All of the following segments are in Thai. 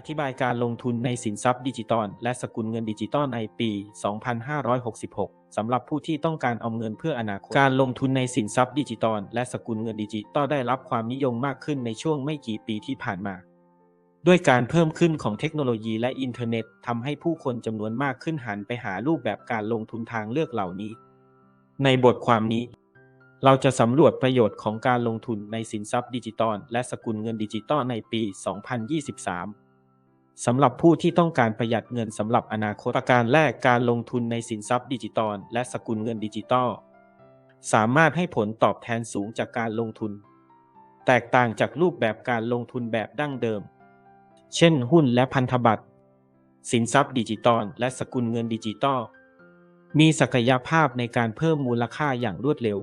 อธิบายการลงทุนในสินทรัพย์ดิจิตอลและสกุลเงินดิจิตอลในปี 2566 สำหรับผู้ที่ต้องการเอาเงินเพื่ออนาคต การลงทุนในสินทรัพย์ดิจิตอลและสกุลเงินดิจิตอลได้รับความนิยมมากขึ้นในช่วงไม่กี่ปีที่ผ่านมา ด้วยการเพิ่มขึ้นของเทคโนโลยีและอินเทอร์เน็ตทำให้ผู้คนจำนวนมากขึ้นหันไปหารูปแบบการลงทุนทางเลือกเหล่านี้ ในบทความนี้เราจะสำรวจประโยชน์ของการลงทุนในสินทรัพย์ดิจิตอลและสกุลเงินดิจิตอลในปี 2023 สำหรับผู้ที่ต้องการประหยัดเงินสำหรับอนาคตประการแรกการลงทุนในสินทรัพย์ดิจิตอลและสกุลเงินดิจิตอลสามารถให้ผลตอบแทนสูงจากการลงทุน แตกต่างจากรูปแบบการลงทุนแบบดั้งเดิม เช่น หุ้นและพันธบัตร สินทรัพย์ดิจิตอลและสกุลเงินดิจิตอลมีศักยภาพในการเพิ่มมูลค่าอย่างรวดเร็ว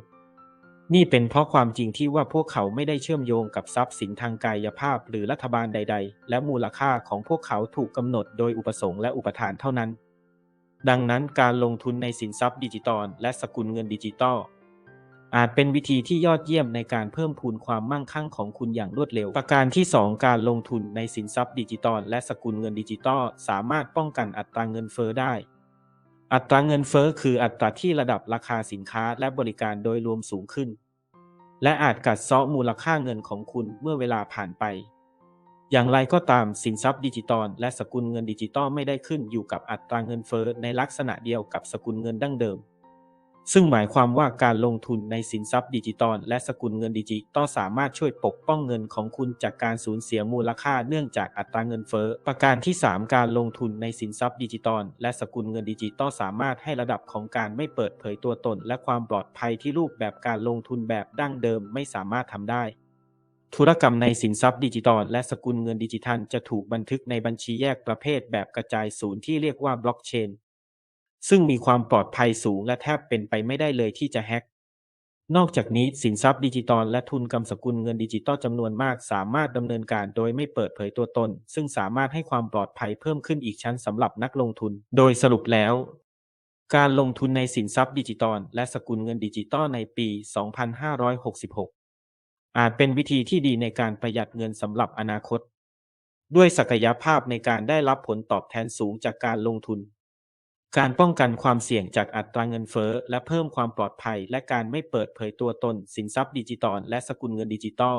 นี่เป็นเพราะความจริงที่ว่าพวกเขาไม่ได้เชื่อมโยงกับทรัพย์สินทางกายภาพหรือรัฐบาลใด ๆ และมูลค่าของพวกเขาถูกกำหนดโดยอุปสงค์และอุปทานเท่านั้น ดังนั้นการลงทุนในสินทรัพย์ดิจิตอลและสกุลเงินดิจิตอลอาจเป็นวิธีที่ยอดเยี่ยมในการเพิ่มพูนความมั่งคั่งของคุณอย่างรวดเร็ว ประการที่ 2 การลงทุนในสินทรัพย์ดิจิตอลและสกุลเงินดิจิตอลสามารถป้องกันอัตราเงินเฟ้อได้ อัตราเงินเฟ้อคืออัตราที่ระดับราคาสินค้าและบริการโดยรวมสูงขึ้น และอาจกัดเซาะมูลค่าเงินของคุณเมื่อเวลาผ่านไป อย่างไรก็ตามสินทรัพย์ดิจิตอลและสกุลเงินดิจิตอลไม่ได้ขึ้นอยู่กับอัตราเงินเฟ้อในลักษณะเดียวกับสกุลเงินดั้งเดิม ซึ่งหมายความว่าการลงทุนในสินทรัพย์ดิจิตอลและสกุลเงินดิจิตอลสามารถช่วยปกป้องเงินของคุณจากการสูญเสียมูลค่าเนื่องจากอัตราเงินเฟ้อ ประการที่ 3 การลงทุนในสินทรัพย์ดิจิตอลและสกุลเงินดิจิตอลสามารถให้ระดับของการไม่เปิดเผยตัวตน และความปลอดภัยที่รูปแบบการลงทุนแบบดั้งเดิมไม่สามารถทำได้ธุรกรรมในสินทรัพย์ดิจิตอลและสกุลเงินดิจิทัลจะถูกบันทึกในบัญชีแยกประเภทแบบกระจายศูนย์ที่เรียกว่าบล็อกเชน ซึ่งมีความปลอดภัยสูงและแทบเป็นไปไม่ได้เลยที่จะแฮ็ก นอกจากนี้สินทรัพย์ดิจิตอลและทุนกำสกุลเงินดิจิตอลจำนวนมาก สามารถดำเนินการโดยไม่เปิดเผยตัวตน ซึ่งสามารถให้ความปลอดภัยเพิ่มขึ้นอีกชั้นสำหรับนักลงทุน โดยสรุปแล้วการลงทุนในสินทรัพย์ดิจิตอลและสกุลเงินดิจิตอลในปี 2566 อาจเป็นวิธีที่ดีในการประหยัดเงินสำหรับอนาคต ด้วยศักยภาพในการได้รับผลตอบแทนสูงจากการลงทุน การป้องกันความเสี่ยงจากอัตราเงินเฟ้อ และเพิ่มความปลอดภัย และการไม่เปิดเผยตัวตน สินทรัพย์ดิจิตอลและสกุลเงินดิจิตอล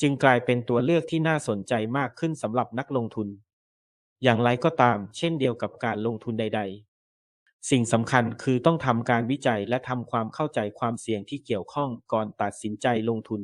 จึงกลายเป็นตัวเลือกที่น่าสนใจมากขึ้นสำหรับนักลงทุน อย่างไรก็ตาม เช่นเดียวกับการลงทุนใด ๆ สิ่งสำคัญคือต้องทำการวิจัยและทำความเข้าใจความเสี่ยงที่เกี่ยวข้องก่อนตัดสินใจลงทุน